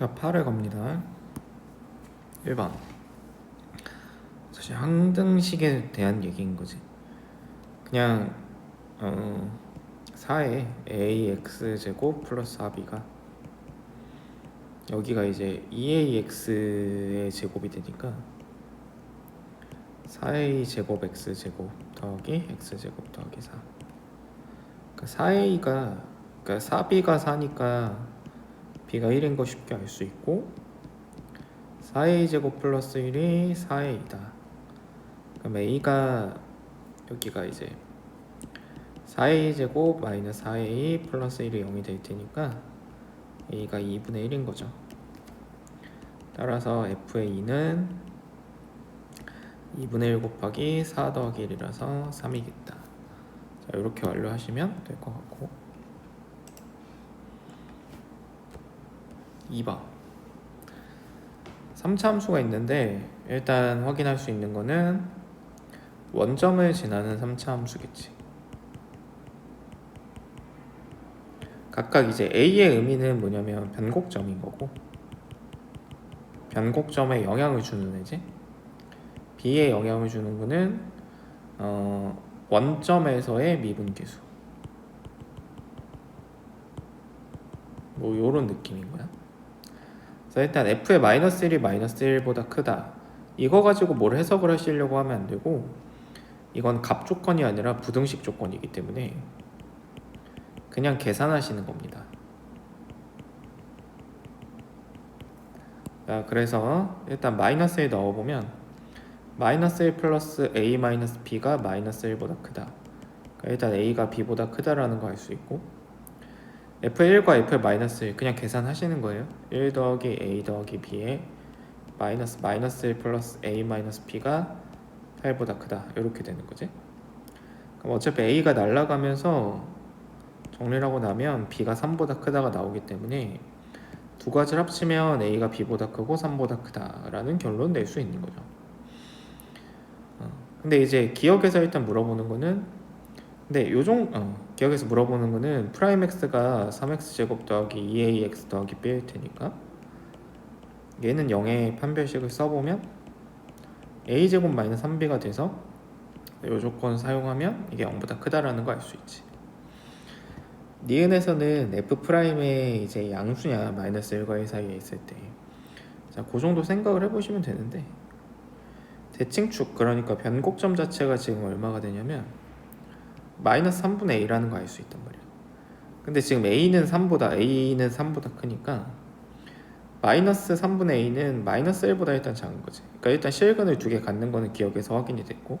자, 8회 갑니다. 1번. 사실 항등식에 대한 얘기인 거지. 그냥 어 4에 ax 제곱 플러스 4b가 여기가 이제 2ax의 제곱이 되니까 4a 제곱 x 제곱 더하기 x 제곱 더하기 4. 그러니까 4a가 그러니까 4b가 4니까 b가 1인 거 쉽게 알 수 있고 4a 제곱 플러스 1이 4a이다. 그럼 a가 여기가 이제 4a 제곱 마이너스 4a 플러스 1이 0이 될 테니까 a가 2분의 1인 거죠. 따라서 f의 2는 2분의 1 곱하기 4 더하기 1이라서 3이겠다. 자, 이렇게 완료하시면 될 것 같고 2번. 3차 함수가 있는데 일단 확인할 수 있는 거는 원점을 지나는 3차 함수겠지. 각각 이제 A의 의미는 뭐냐면 변곡점인 거고 변곡점에 영향을 주는 애지. B에 영향을 주는 거는 어, 원점에서의 미분계수. 뭐 요런 느낌인 거야 자 일단 f의 마이너스 1이 마이너스 1보다 크다. 이거 가지고 뭘 해석을 하시려고 하면 안 되고 이건 값 조건이 아니라 부등식 조건이기 때문에 그냥 계산하시는 겁니다. 자 그래서 일단 마이너스 1 넣어보면 마이너스 1 플러스 a 마이너스 b가 마이너스 1보다 크다. 그러니까 일단 a가 b보다 크다라는 거 알 수 있고 f1과 f-1 그냥 계산하시는 거예요? 1 더하기 a 더하기 b에 마이너스 마이너스 1 플러스 a 마이너스 b가 8보다 크다. 이렇게 되는 거지? 그럼 어차피 a가 날아가면서 정리를 하고 나면 b가 3보다 크다가 나오기 때문에 두 가지를 합치면 a가 b보다 크고 3보다 크다라는 결론 낼 수 있는 거죠. 어, 근데 이제 기억에서 일단 물어보는 거는 근데 요종 어, 기억에서 물어보는 거는 프라임 x가 3x 제곱 더하기 2ax 더하기 b일 테니까. 얘는 0의 판별식을 써보면 a 제곱 마이너스 3b가 돼서 요 조건 사용하면 이게 0보다 크다라는 거 알 수 있지. 니은에서는 f 프라임의 이제 양수냐 마이너스 1과 1 사이에 있을 때, 자, 그 정도 생각을 해보시면 되는데. 대칭축 그러니까 변곡점 자체가 지금 얼마가 되냐면 마이너스 3분의 a라는 거 알 수 있단 말이야. 근데 지금 a는 3보다 a는 3보다 크니까 마이너스 3분의 a는 마이너스 1보다 일단 작은 거지. 그러니까 일단 실근을 두 개 갖는 거는 기억에서 확인이 됐고.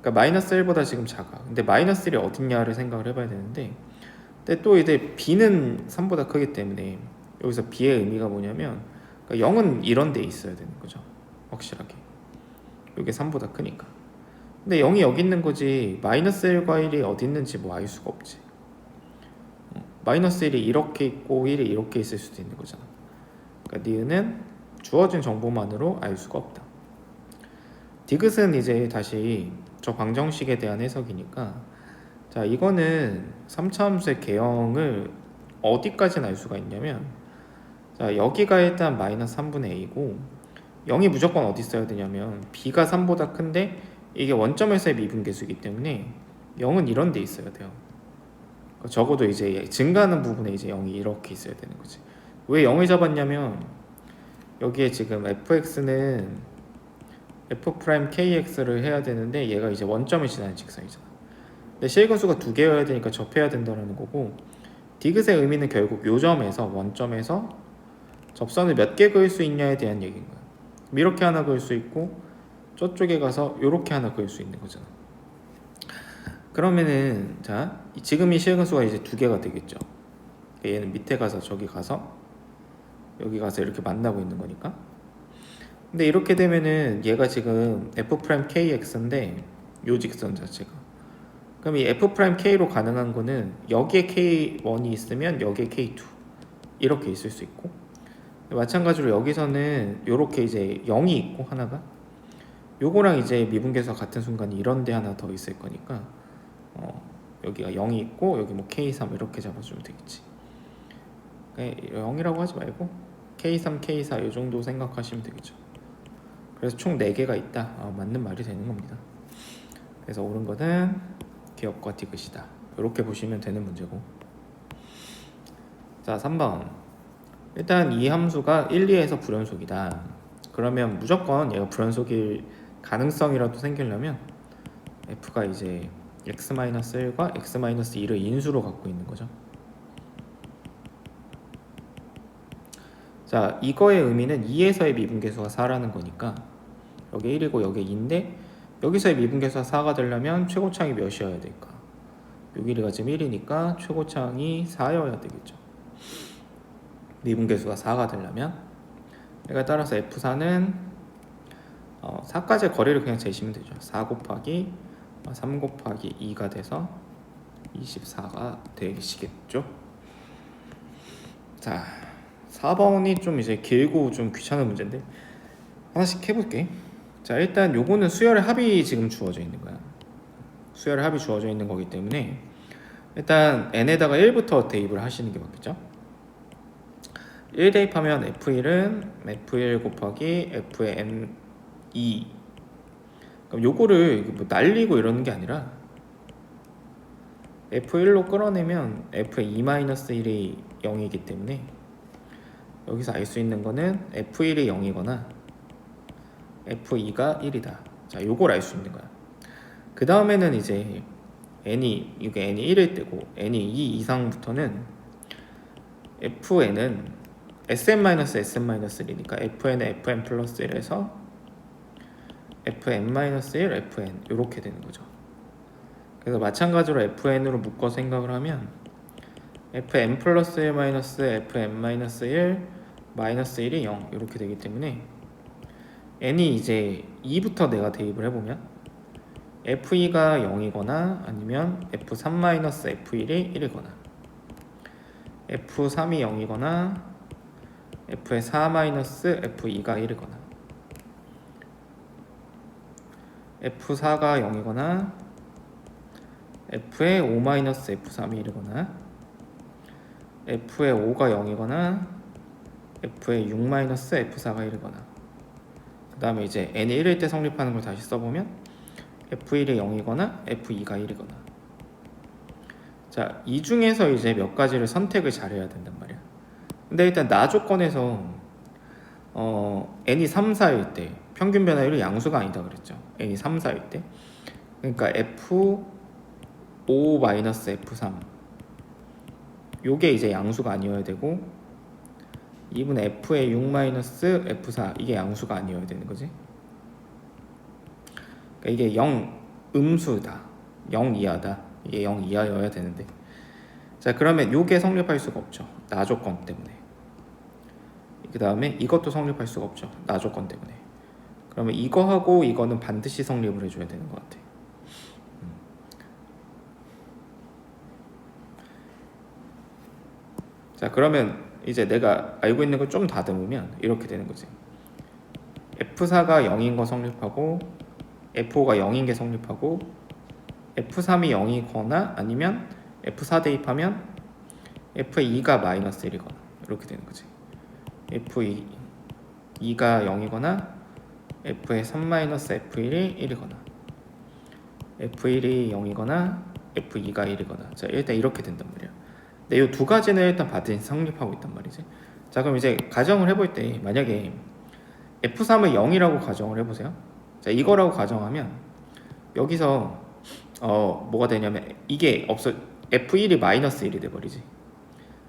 그러니까 마이너스 1보다 지금 작아. 근데 마이너스 1이 어딨냐를 생각을 해봐야 되는데 근데 또 이제 b는 3보다 크기 때문에 여기서 b의 의미가 뭐냐면 그러니까 0은 이런 데 있어야 되는 거죠. 확실하게. 이게 3보다 크니까. 근데 0이 여기 있는 거지 마이너스 1과 1이 어디 있는지 뭐 알 수가 없지. 어, 마이너스 1이 이렇게 있고 1이 이렇게 있을 수도 있는 거잖아. 그러니까 니은은 주어진 정보만으로 알 수가 없다. 디귿은 이제 다시 저 방정식에 대한 해석이니까 자 이거는 3차 함수의 개형을 어디까지는 알 수가 있냐면 자 여기가 일단 마이너스 3분의 a고 0이 무조건 어디 있어야 되냐면 b가 3보다 큰데 이게 원점에서의 미분계수이기 때문에 0은 이런 데 있어야 돼요. 적어도 이제 증가하는 부분에 이제 0이 이렇게 있어야 되는 거지. 왜 0을 잡았냐면 여기에 지금 fx는 f 프라임 kx를 해야 되는데 얘가 이제 원점을 지나는 직선이잖아. 근데 실근수가 두 개여야 되니까 접해야 된다라는 거고 디귿의 의미는 결국 요 점에서 원점에서 접선을 몇 개 그을 수 있냐에 대한 얘기인 거야. 이렇게 하나 그을 수 있고 저쪽에 가서 이렇게 하나 그을 수 있는 거잖아. 그러면은 자 지금 이 실근수가 이제 두 개가 되겠죠. 얘는 밑에 가서 저기 가서 여기 가서 이렇게 만나고 있는 거니까. 근데 이렇게 되면은 얘가 지금 f 프라임 kx인데 요 직선 자체가. 그럼 이 f 프라임 k로 가능한 거는 여기에 k1이 있으면 여기에 k2 이렇게 있을 수 있고 마찬가지로 여기서는 이렇게 이제 0이 있고 하나가 요거랑 이제 미분계수가 같은 순간에 이런 데 하나 더 있을 거니까 어, 여기가 0이 있고 여기 뭐 K3 이렇게 잡아주면 되겠지 0이라고 하지 말고 K3, K4 이 정도 생각하시면 되겠죠. 그래서 총 4개가 있다. 아, 맞는 말이 되는 겁니다. 그래서 옳은 거는 기업과 디귿이다. 이렇게 보시면 되는 문제고. 자, 3번. 일단 이 함수가 1, 2에서 불연속이다. 그러면 무조건 얘가 불연속일 가능성이라도 생기려면 f가 이제 x-1과 x-2를 인수로 갖고 있는 거죠. 자, 이거의 의미는 2에서의 미분계수가 4라는 거니까 여기 1이고 여기 2인데 여기서의 미분계수가 4가 되려면 최고차항이 몇이어야 될까? 요 길이가 지금 1이니까 최고차항이 4여야 되겠죠. 미분계수가 4가 되려면 얘가 따라서 F4는 어, 4까지의 거리를 그냥 재시면 되죠. 4 곱하기 3 곱하기 2가 돼서 24가 되시겠죠. 자, 4번이 좀 이제 길고 좀 귀찮은 문제인데 하나씩 해볼게. 자, 일단 요거는 수열의 합이 지금 주어져 있는 거야. 수열의 합이 주어져 있는 거기 때문에 일단 n에다가 1부터 대입을 하시는 게 맞겠죠? 1 대입하면 f1은 f1 곱하기 f의 n2 그럼 요거를 뭐 날리고 이러는 게 아니라 f1로 끌어내면 f의 2-1이 0이기 때문에 여기서 알 수 있는 거는 f1이 0이거나 f2가 1이다. 자, 요걸 알 수 있는 거야. 그 다음에는 이제 n이 이게 n이 1일 때고 n이 2 이상부터는 fn은 sn-sn-1이니까 fn은 fn 플러스 1에서 fn-1, fn 이렇게 되는 거죠. 그래서 마찬가지로 fn으로 묶어 생각을 하면 fn 플러스 1 마이너스 fn 마이너스 1 마이너스 1이 0 이렇게 되기 때문에 n이 이제 2부터 내가 대입을 해보면 f2가 0이거나 아니면 f3 마이너스 f1이 1이거나 f3이 0이거나 f의 4 마이너스 f2가 1이거나 f4가 0이거나 f의 5 마이너스 f3이 1이거나 f의 5가 0이거나 f의 6 마이너스 f4가 1이거나 그 다음에 이제 n이 1일 때 성립하는 걸 다시 써보면 f1이 0이거나 f2가 1이거나 자, 이 중에서 이제 몇 가지를 선택을 잘해야 된단 말이야. 근데 일단 나 조건에서 어, n이 3, 4일 때 평균 변화율이 양수가 아니다 그랬죠. N이 3, 4일 때. 그러니까 f5 f3 요게 이제 양수가 아니어야 되고 2분의 f의 6 f4 이게 양수가 아니어야 되는 거지. 그러니까 이게 0 음수다. 0 이하다. 이게 0 이하여야 되는데. 자, 그러면 요게 성립할 수가 없죠. 나 조건 때문에. 그 다음에 이것도 성립할 수가 없죠. 나 조건 때문에. 그러면 이거하고 이거는 반드시 성립을 해줘야 되는 것 같아. 음. 자, 그러면 이제 내가 알고 있는 걸 좀 다듬으면 이렇게 되는 거지. F4가 0인 거 성립하고 F5가 0인 게 성립하고 F3이 0이거나 아니면 F4 대입하면 F2가 마이너스 1이거나 이렇게 되는 거지. F2, 2가 0이거나 F의 3 마이너스 F1이 1이거나 F1이 0이거나 F2가 1이거나 자 일단 이렇게 된단 말이야. 근데 이 두 가지는 일단 반드시 성립하고 있단 말이지. 자 그럼 이제 가정을 해볼 때 만약에 F3을 0이라고 가정을 해보세요. 자 이거라고 가정하면 여기서 어 뭐가 되냐면 이게 없어 F1이 마이너스 1이 돼버리지.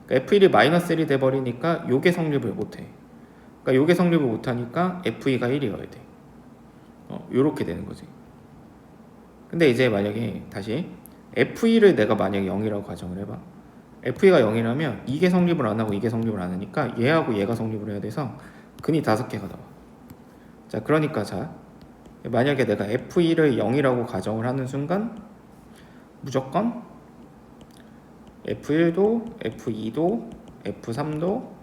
그러니까 F1이 마이너스 1이 돼버리니까 요게 성립을 못해. 그러니까 요게 성립을 못하니까 F2가 1이어야 돼. 어 요렇게 되는 거지. 근데 이제 만약에 다시 F2를 내가 만약에 0이라고 가정을 해봐. F2가 0이라면 이게 성립을 안 하고 이게 성립을 안 하니까 얘하고 얘가 성립을 해야 돼서 근이 다섯 개가 나와. 자, 그러니까 자 만약에 내가 F1을 0이라고 가정을 하는 순간 무조건 F1도 F2도 F3도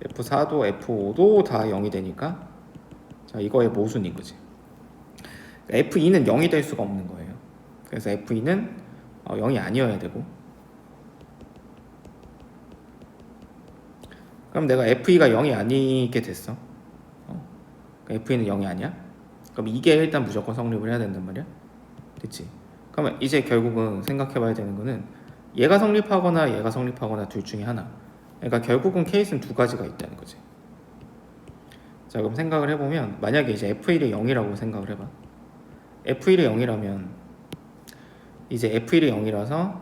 F4도 F5도 다 0이 되니까 자 이거의 모순인 거지. F2는 0이 될 수가 없는 거예요. 그래서 F2는 0이 아니어야 되고 그럼 내가 FE가 0이 아니게 됐어. 어. FE는 0이 아니야? 그럼 이게 일단 무조건 성립을 해야 된단 말이야. 됐지? 그러면 이제 결국은 생각해 봐야 되는 거는 얘가 성립하거나 얘가 성립하거나 둘 중에 하나. 그러니까 결국은 케이스는 두 가지가 있다는 거지. 자 그럼 생각을 해보면 만약에 이제 F1이 0이라고 생각을 해봐. F1이 0이라면 이제 F1이 0이라서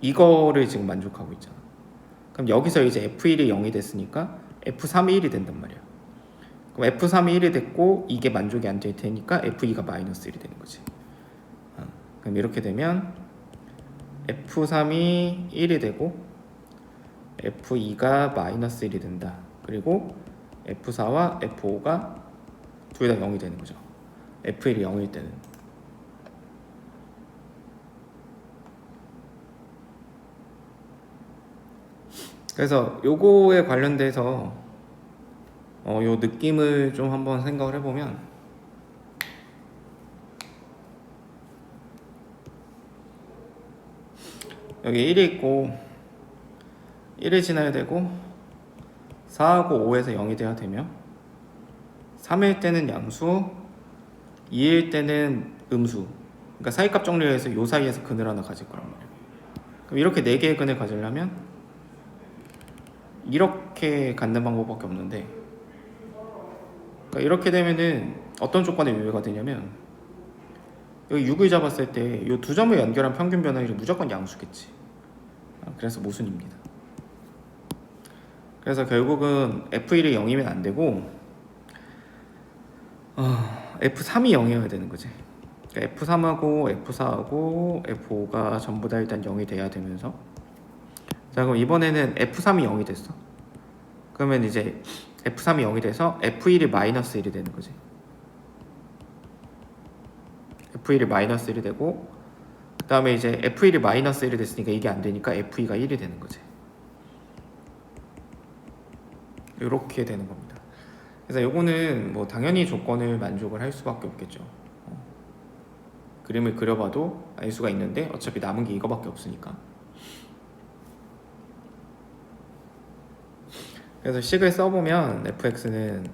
이거를 지금 만족하고 있잖아. 그럼 여기서 이제 F1이 0이 됐으니까 F3이 1이 된단 말이야. 그럼 F3이 1이 됐고 이게 만족이 안 될 테니까 F2가 마이너스 1이 되는 거지. 어, 그럼 이렇게 되면 F3이 1이 되고 F2가 마이너스 1이 된다. 그리고 F4와 F5가 둘 다 0이 되는 거죠. F1이 0일 때는. 그래서 요거에 관련돼서 어, 요 느낌을 좀 한번 생각을 해보면 여기 1이 있고 1을 지나야 되고 4하고 5에서 0이 돼야 되며 3일 때는 양수 2일 때는 음수. 그러니까 사이값 정리를 해서 요 사이에서 근을 하나 가질 거란 말이에요. 그럼 이렇게 4개의 근을 가지려면 이렇게 갖는 방법밖에 없는데 그러니까 이렇게 되면은 어떤 조건에 유효가 되냐면 여기 6을 잡았을 때 이 두 점을 연결한 평균 변화율이 무조건 양수겠지. 아, 그래서 모순입니다 그래서 결국은 F1이 0이면 안 되고 어, F3이 0이어야 되는 거지. 그러니까 F3하고 F4하고 F5가 전부 다 일단 0이 돼야 되면서. 자 그럼 이번에는 F3이 0이 됐어. 그러면 이제 F3이 0이 돼서 F1이 마이너스 1이 되는 거지. F1이 마이너스 1이 되고 그 다음에 이제 F1이 마이너스 1이 됐으니까 이게 안 되니까 F2가 1이 되는 거지 이렇게 되는 겁니다. 그래서 요거는 뭐 당연히 조건을 만족을 할 수밖에 없겠죠. 어. 그림을 그려봐도 알 수가 있는데 어차피 남은 게 이거밖에 없으니까. 그래서 식을 써보면 fx는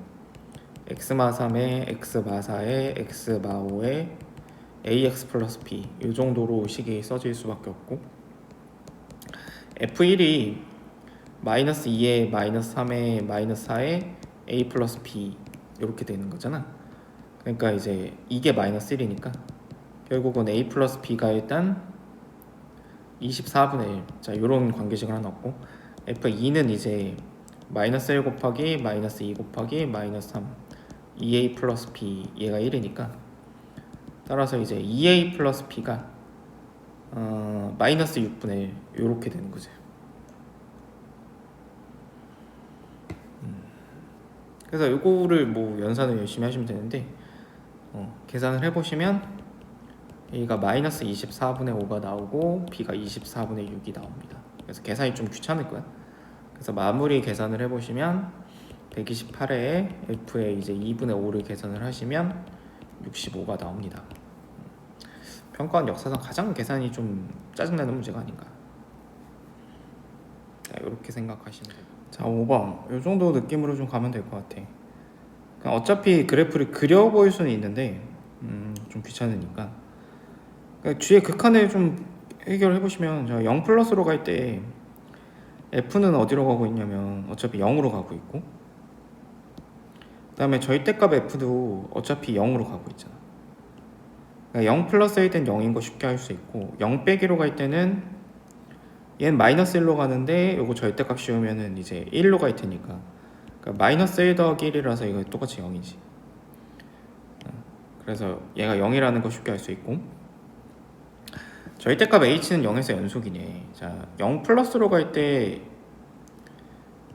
x마 3에 x마 4에 x마 5에 ax 플러스 b 이 정도로 식이 써질 수밖에 없고 f1이 마이너스 2에 마이너스 3에 마이너스 4에 a 플러스 b 이렇게 되는 거잖아 그러니까 이제 이게 마이너스 1이니까 결국은 a 플러스 b가 일단 24분의 1. 자, 요런 관계식을 하나 얻고 f2는 이제 마이너스 1 곱하기 마이너스 2 곱하기 마이너스 3 2a 플러스 b 얘가 1이니까 따라서 이제 2a 플러스 b가 어, 마이너스 6분의 1 요렇게 되는 거죠. 음. 그래서 요거를 뭐 연산을 열심히 하시면 되는데 어, 계산을 해보시면 A가 마이너스 24분의 5가 나오고 B가 24분의 6이 나옵니다. 그래서 계산이 좀 귀찮을 거야. 그래서 마무리 계산을 해보시면 128에 F에 이제 2분의 5를 계산을 하시면 65가 나옵니다. 평가원 역사상 가장 계산이 좀 짜증나는 문제가 아닌가. 자, 이렇게 생각하시면 돼요. 자, 5번. 이 정도 느낌으로 좀 가면 될 것 같아. 그냥 어차피 그래프를 그려 보일 수는 있는데 음, 좀 귀찮으니까 그러니까 뒤에 극한을 좀 해결해 보시면 저0 플러스로 갈 때 f는 어디로 가고 있냐면 어차피 0으로 가고 있고 그 다음에 절대값 f도 어차피 0으로 가고 있잖아. 그러니까 0 플러스일 땐 0인 거 쉽게 할 수 있고 0 빼기로 갈 때는 얘는 마이너스 1로 가는데 요거 절대값 씌우면은 이제 1로 갈 테니까 그러니까 마이너스 1 더하기 1이라서 이거 똑같이 0이지. 그래서 얘가 0이라는 거 쉽게 할수 있고 절대값 h는 0에서 연속이네. 자, 0 플러스로 갈 때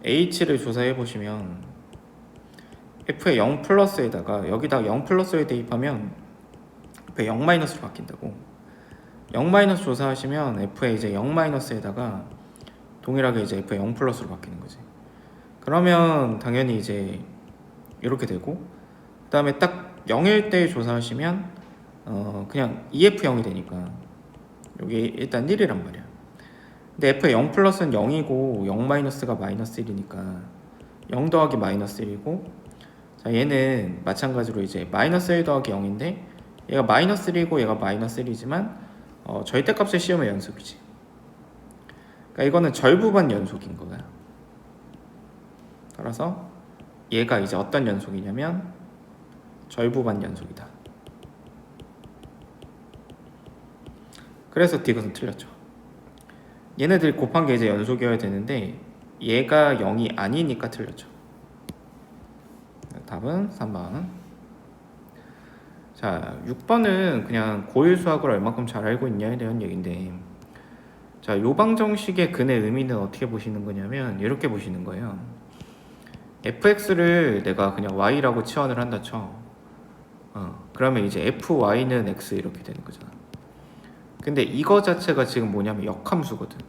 h를 조사해 보시면 f의 0 플러스에다가 여기다 0 플러스를 대입하면 f의 0 마이너스로 바뀐다고. 0 마이너스 조사하시면 f의 이제 0 마이너스에다가 동일하게 이제 f의 0 플러스로 바뀌는 거지. 그러면 당연히 이제 이렇게 되고 그 다음에 딱 0일 때 조사하시면 어 그냥 EF0이 되니까 여기 일단 1이란 말이야. 근데 F의 0 플러스는 0이고 0 마이너스가 마이너스 1이니까 0 더하기 마이너스 1이고 자 얘는 마찬가지로 이제 마이너스 1 더하기 0인데 얘가 마이너스 1이고 얘가 마이너스 1이지만 어, 절대값을 씌우면 연속이지 그러니까 이거는 절부반 연속인 거야 따라서 얘가 이제 어떤 연속이냐면 절부반 연속이다 그래서 디귿은 틀렸죠 얘네들이 곱한 게 이제 연속이어야 되는데 얘가 0이 아니니까 틀렸죠. 답은 3번. 자, 6번은 그냥 고일 수학을 얼마큼 잘 알고 있냐에 대한 얘기인데 자, 요방정식의 근의 의미는 어떻게 보시는 거냐면 이렇게 보시는 거예요. fx를 내가 그냥 y라고 치환을 한다 쳐. 어, 그러면 이제 fy는 x 이렇게 되는 거잖아. 근데 이거 자체가 지금 뭐냐면 역함수거든.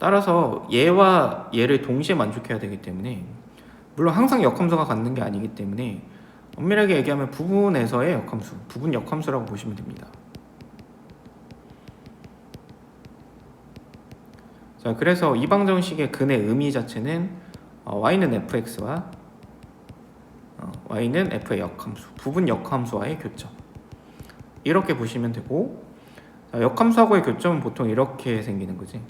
따라서 얘와 얘를 동시에 만족해야 되기 때문에 물론 항상 역함수가 갖는 게 아니기 때문에 엄밀하게 얘기하면 부분에서의 역함수, 부분 역함수라고 보시면 됩니다. 자, 그래서 이방정식의 근의 의미 자체는 어, y는 fx와 어, y는 f의 역함수, 부분 역함수와의 교점 이렇게 보시면 되고 자, 역함수하고의 교점은 보통 이렇게 생기는 거지.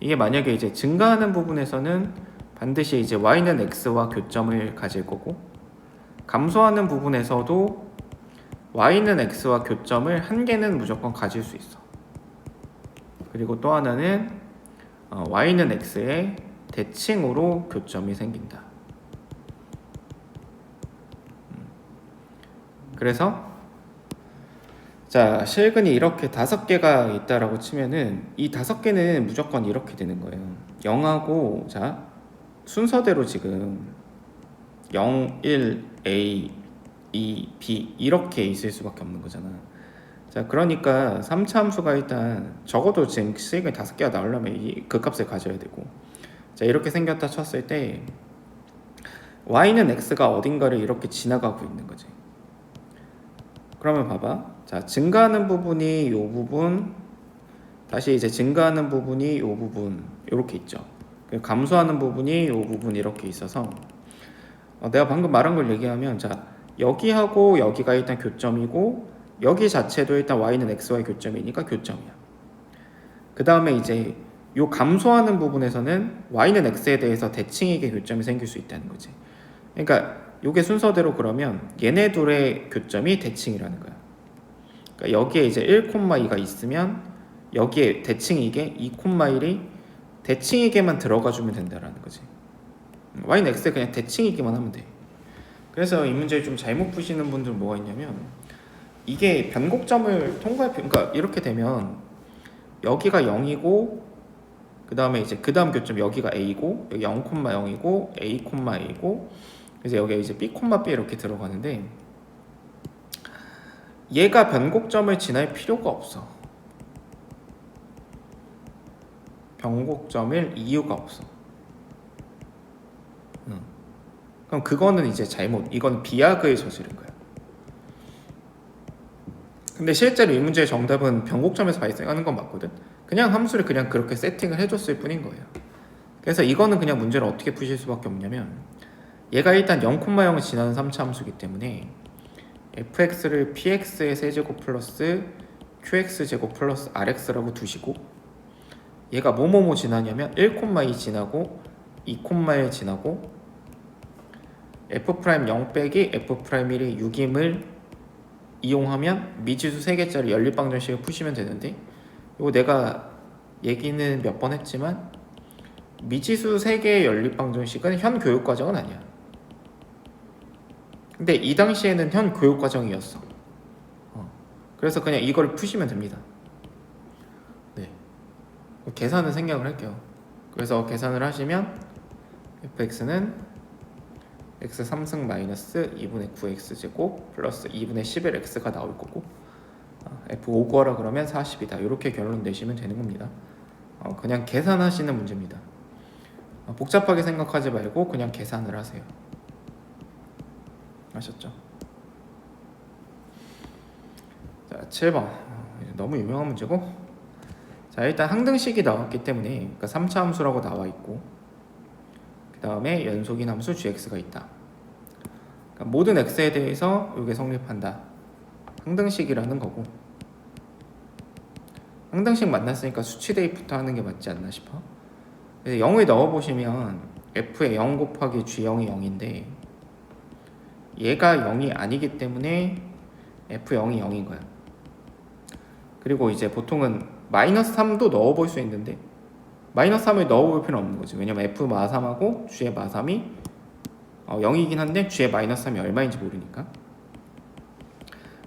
이게 만약에 이제 증가하는 부분에서는 반드시 이제 y는 x와 교점을 가질 거고 감소하는 부분에서도 y는 x와 교점을 한 개는 무조건 가질 수 있어. 그리고 또 하나는 어, y는 x의 대칭으로 교점이 생긴다. 음. 그래서 자 실근이 이렇게 다섯 개가 있다라고 치면은 이 다섯 개는 무조건 이렇게 되는 거예요. 0하고 자 순서대로 지금 0, 1, A, 2, B 이렇게 있을 수밖에 없는 거잖아. 자 그러니까 3차 함수가 일단 적어도 지금 실근이 다섯 개가 나오려면 이 그 값을 가져야 되고 자 이렇게 생겼다 쳤을 때 y는 x가 어딘가를 이렇게 지나가고 있는 거지. 그러면 봐봐. 자, 증가하는 부분이 요 부분, 다시 이제 증가하는 부분이 요 부분 이렇게 있죠. 그리고 감소하는 부분이 요 부분 이렇게 있어서 어, 내가 방금 말한 걸 얘기하면 자 여기하고 여기가 일단 교점이고 여기 자체도 일단 y는 xy 교점이니까 교점이야. 그 다음에 이제 요 감소하는 부분에서는 y는 x에 대해서 대칭이게 교점이 생길 수 있다는 거지. 그러니까 요게 순서대로 그러면 얘네 둘의 교점이 대칭이라는 거야. 그러니까 여기에 이제 1,2가 있으면 여기에 대칭이게 2,1이 대칭이게만 들어가 주면 된다라는 거지. y는 x에 그냥 대칭이기만 하면 돼. 그래서 이 문제를 좀 잘못 푸시는 분들 뭐가 있냐면 이게 변곡점을 필요 그러니까 이렇게 되면 여기가 0이고 그 다음에 이제 그 다음 교점 여기가 a고 여기 0,0이고 a, a고 그래서 여기 이제 b, b 이렇게 들어가는데 얘가 변곡점을 지날 필요가 없어. 변곡점일 이유가 없어. 응. 그럼 그거는 이제 잘못. 이건 비약을 저지른 거야. 근데 실제로 이 문제의 정답은 변곡점에서 발생하는 건 맞거든. 그냥 함수를 그냥 그렇게 세팅을 해줬을 뿐인 거예요. 그래서 이거는 그냥 문제를 어떻게 푸실 수밖에 없냐면 얘가 일단 0,0을 지나는 3차 함수기 때문에 fx를 px의 세제곱 플러스 qx 제곱 플러스 rx라고 두시고 얘가 뭐뭐뭐 지나냐면 1,2 지나고 2,1 지나고 f'0 빼기 f'1이 6임을 이용하면 미지수 3개짜리 연립방정식을 푸시면 되는데 이거 내가 얘기는 몇 번 했지만 미지수 3개의 연립방정식은 현 교육과정은 아니야 근데 이 당시에는 현 교육 과정이었어. 어. 그래서 그냥 이걸 푸시면 됩니다. 네. 계산을 생략을 할게요. 그래서 계산을 하시면 fx는 x 3승 마이너스 2분의 9x 제곱 플러스 2분의 11x가 나올 거고 어, f 5 구하라 그러면 40이다. 이렇게 결론 내시면 되는 겁니다. 어, 그냥 계산하시는 문제입니다. 어, 복잡하게 생각하지 말고 그냥 계산을 하세요. 아셨죠? 자, 7번. 너무 유명한 문제고. 자 일단 항등식이 나왔기 때문에 그러니까 3차 함수라고 나와 있고 그 다음에 연속인 함수 gx가 있다. 그러니까 모든 x에 대해서 이게 성립한다. 항등식이라는 거고 항등식 만났으니까 수치 대입부터 하는 게 맞지 않나 싶어. 그래서 0을 넣어 보시면 f의 0 곱하기 g0이 0인데 얘가 0이 아니기 때문에 f0이 0인 거야. 그리고 이제 보통은 마이너스 3도 넣어볼 수 있는데 마이너스 3을 넣어볼 필요는 없는 거지. 왜냐면 f 마 3하고 g의 마 3이 어, 0이긴 한데 g의 마이너스 3이 얼마인지 모르니까.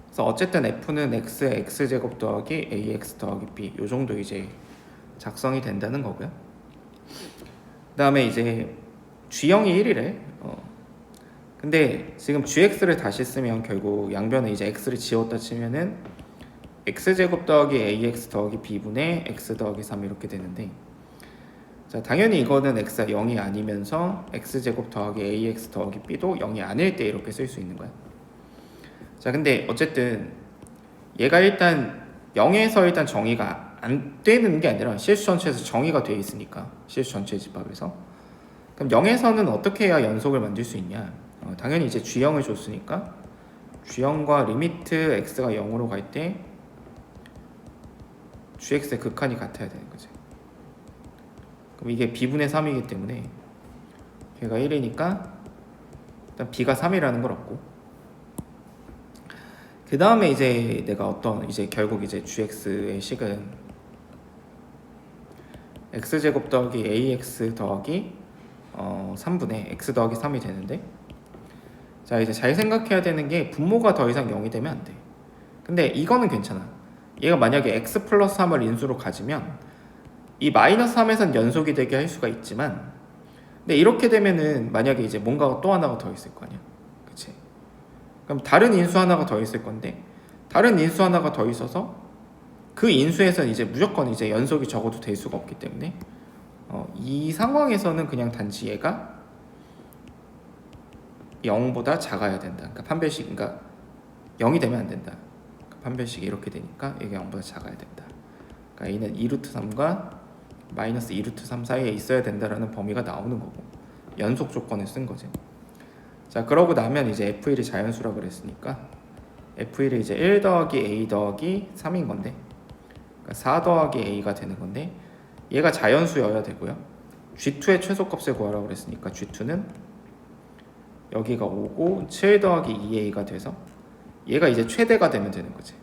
그래서 어쨌든 f는 x 제곱 더하기 ax 더하기 b 요 정도 이제 작성이 된다는 거고요. 그 다음에 이제 g0이 1이래. 어. 근데 지금 gx를 다시 쓰면 결국 양변에 이제 x를 지웠다 치면은 x 제곱 더하기 ax 더하기 b분의 x 더하기 3 이렇게 되는데 자 당연히 이거는 x가 0이 아니면서 x 제곱 더하기 ax 더하기 b도 0이 아닐 때 이렇게 쓸 수 있는 거야. 자 근데 어쨌든 얘가 일단 0에서 일단 정의가 안 되는 게 아니라 실수 전체에서 정의가 돼 있으니까 실수 전체 집합에서 그럼 0에서는 어떻게 해야 연속을 만들 수 있냐? 어, 당연히 이제 g0을 줬으니까 g0과 리미트 x가 0으로 갈 때 gx의 극한이 같아야 되는 거지. 그럼 이게 b분의 3이기 때문에 걔가 1이니까 일단 b가 3이라는 걸 얻고 그 다음에 이제 내가 어떤 이제 결국 이제 gx의 식은 x 제곱 더하기 ax 더하기 어 3분의 x 더하기 3이 되는데 자 이제 잘 생각해야 되는 게 분모가 더 이상 0이 되면 안 돼. 근데 이거는 괜찮아. 얘가 만약에 x 플러스 3을 인수로 가지면 이 마이너스 3에선 연속이 되게 할 수가 있지만 근데 이렇게 되면은 만약에 이제 뭔가가 또 하나가 더 있을 거 아니야. 그치? 그럼 다른 인수 하나가 더 있을 건데 다른 인수 하나가 더 있어서 그 인수에선 이제 무조건 이제 연속이 적어도 될 수가 없기 때문에 어, 이 상황에서는 그냥 단지 얘가 0보다 작아야 된다. 그러니까 판별식, 그러니까 0이 되면 안 된다. 판별식이 이렇게 되니까 이게 0보다 작아야 된다. 그러니까 a는 2루트 3과 마이너스 2루트 3 사이에 있어야 된다라는 범위가 나오는 거고 연속 조건을 쓴 거지. 자 그러고 나면 이제 f1이 자연수라 그랬으니까 f1이 이제 1 더하기 a 더하기 3인 건데 그러니까 4 더하기 a가 되는 건데 얘가 자연수여야 되고요. g2의 최소값을 구하라고 그랬으니까 g2는 여기가 5고 7 더하기 2a가 돼서 얘가 이제 최대가 되면 되는 거지.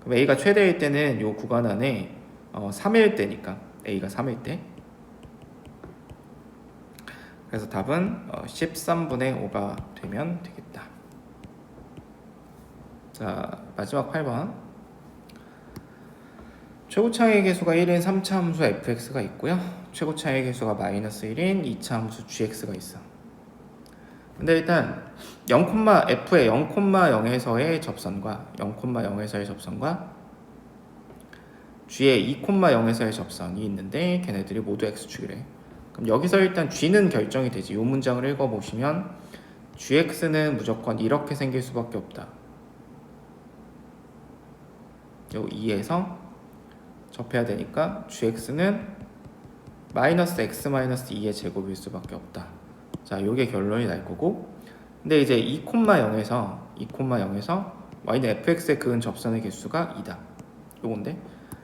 그럼 a가 최대일 때는 요 구간 안에 어, 3일 때니까 a가 3일 때. 그래서 답은 어, 13분의 5가 되면 되겠다. 자 마지막 8번. 최고 차의 개수가 1인 3차 함수 fx가 있고요. 최고 차의 개수가 마이너스 1인 2차 함수 gx가 있어. 근데 일단 0, f의 0,0에서의 접선과 0,0에서의 접선과 g의 2,0에서의 접선이 있는데 걔네들이 모두 x축이래. 그럼 여기서 일단 g는 결정이 되지. 이 문장을 읽어보시면 gx는 무조건 이렇게 생길 수밖에 없다. 요 2에서 접해야 되니까 gx는 마이너스 x 마이너스 2의 제곱일 수밖에 없다. 자, 요게 결론이 날 거고. 근데 이제 2,0에서 2,0에서 y는 fx의 그은 접선의 개수가 2다. 요건데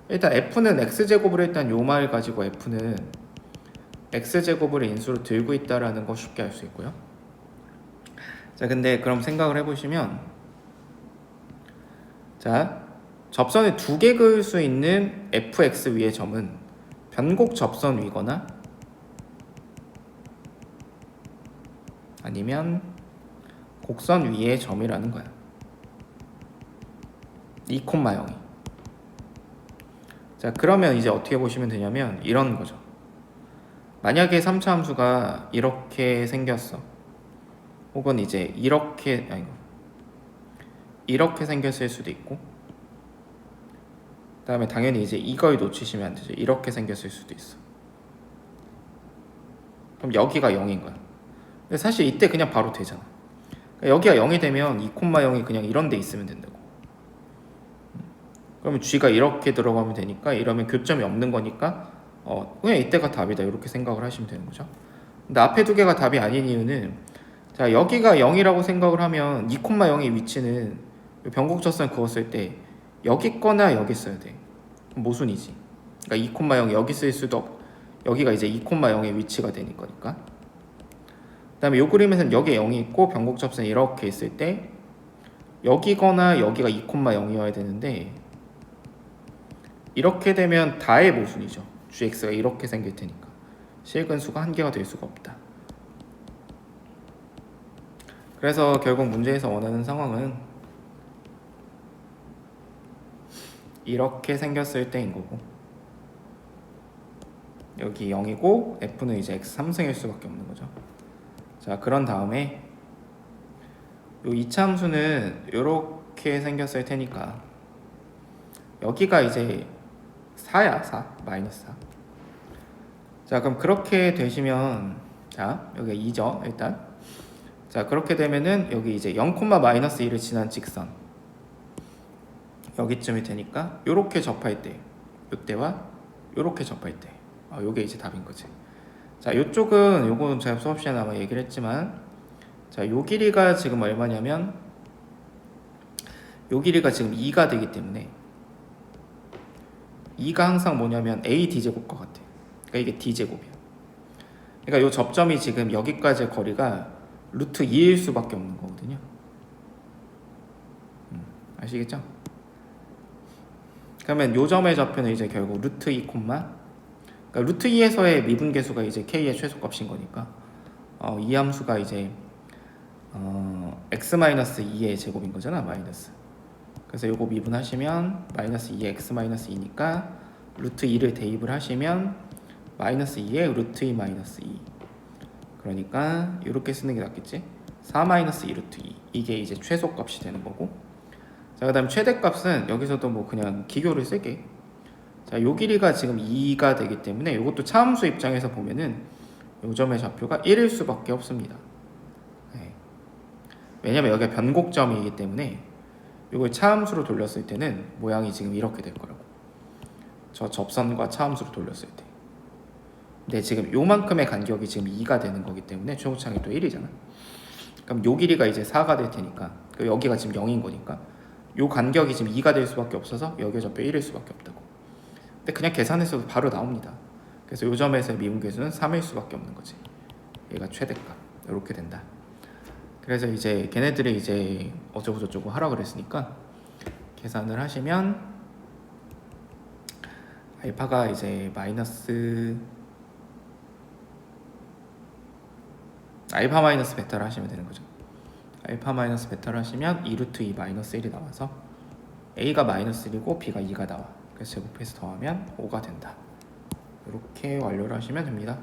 일단 f는 x 제곱을 일단 요 말 가지고 f는 x 제곱을 인수로 들고 있다라는 거 쉽게 알 수 있고요. 자, 근데 그럼 생각을 해보시면 자 접선을 두 개 그을 수 있는 fx 위의 점은 변곡 접선 위거나 아니면 곡선 위의 점이라는 거야. 2,0이. 자, 그러면 이제 어떻게 보시면 되냐면 이런 거죠. 만약에 3차 함수가 이렇게 생겼어. 혹은 이제 이렇게 아니 이렇게 생겼을 수도 있고 그다음에 당연히 이제 이걸 놓치시면 안 되죠. 이렇게 생겼을 수도 있어. 그럼 여기가 0인 거야. 사실 이때 그냥 바로 되잖아. 그러니까 여기가 0이 되면 2,0이 그냥 이런 데 있으면 된다고. 그러면 g가 이렇게 들어가면 되니까 이러면 교점이 없는 거니까 어 그냥 이때가 답이다 이렇게 생각을 하시면 되는 거죠. 근데 앞에 두 개가 답이 아닌 이유는 자 여기가 0이라고 생각을 하면 2,0의 위치는 변곡적선 그었을 때 여기 있거나 여기 써야 돼. 모순이지. 그러니까 2,0 여기 쓸 수도 없. 여기가 이제 2,0의 위치가 되는 거니까. 그다음에 요 그림에서는 여기에 0이 있고 변곡접선이 이렇게 있을 때 여기거나 여기가 2,0이어야 되는데 이렇게 되면 다의 모순이죠. gx가 이렇게 생길 테니까 실근수가 한 개가 될 수가 없다. 그래서 결국 문제에서 원하는 상황은 이렇게 생겼을 때인 거고 여기 0이고 f는 이제 x 3승일 수밖에 없는 거죠. 자 그런 다음에 요 이차함수는 이렇게 생겼을 테니까 여기가 이제 4야 4 마이너스 4. 자 그럼 그렇게 되시면 자 여기 2죠 일단. 자 그렇게 되면은 여기 이제 0, 마이너스 1을 지난 직선. 여기쯤이 되니까 요렇게 접할 때 요때와 요렇게 접할 때. 아, 요게 이제 답인 거지 자 요쪽은 요거는 제가 수업 시간에 아마 얘기를 했지만 자 요 길이가 지금 얼마냐면 요 길이가 지금 2가 되기 때문에 2가 항상 뭐냐면 a d제곱과 같아 그러니까 이게 d제곱이야. 그러니까 요 접점이 지금 여기까지의 거리가 루트 2일 수밖에 없는 거거든요. 음, 아시겠죠? 그러면 요 점의 좌표는 이제 결국 루트 2 콤마 그러니까 루트 2에서의 미분계수가 이제 k의 최소값인 거니까 어, 이 함수가 이제 어, x-2의 제곱인 거잖아 마이너스. 그래서 요거 미분하시면 마이너스 2의 x-2니까 루트 2를 대입을 하시면 마이너스 2의 루트 2 마이너스 2 그러니까 이렇게 쓰는 게 낫겠지? 4 마이너스 2 루트 2 이게 이제 최소값이 되는 거고. 자 그 다음 최대값은 여기서도 뭐 그냥 기교를 쓸게 자, 요 길이가 지금 2가 되기 때문에 이것도 차함수 입장에서 보면은 요 점의 좌표가 1일 수밖에 없습니다. 네. 왜냐면 여기가 변곡점이기 때문에 이걸 차함수로 돌렸을 때는 모양이 지금 이렇게 될 거라고. 저 접선과 차함수로 돌렸을 때. 근데 지금 요만큼의 간격이 지금 2가 되는 거기 때문에 최고창이 또 1이잖아. 그럼 요 길이가 이제 4가 될 테니까 그 여기가 지금 0인 거니까 요 간격이 지금 2가 될 수밖에 없어서 여기 좌표 1일 수밖에 없다고. 근데 그냥 계산해서도 바로 나옵니다. 그래서 요 점에서의 미분계수는 3일 수밖에 없는 거지. 얘가 최대값 이렇게 된다. 그래서 이제 걔네들이 이제 어쩌고 저쩌고 하라 그랬으니까 계산을 하시면 알파가 이제 마이너스 알파 마이너스 베타를 하시면 되는 거죠. 알파 마이너스 베타를 하시면 2루트 2 마이너스 1이 나와서 a가 마이너스 1이고 b가 2가 나와. 그래서 제곱해서 더하면 5가 된다. 이렇게 완료를 하시면 됩니다.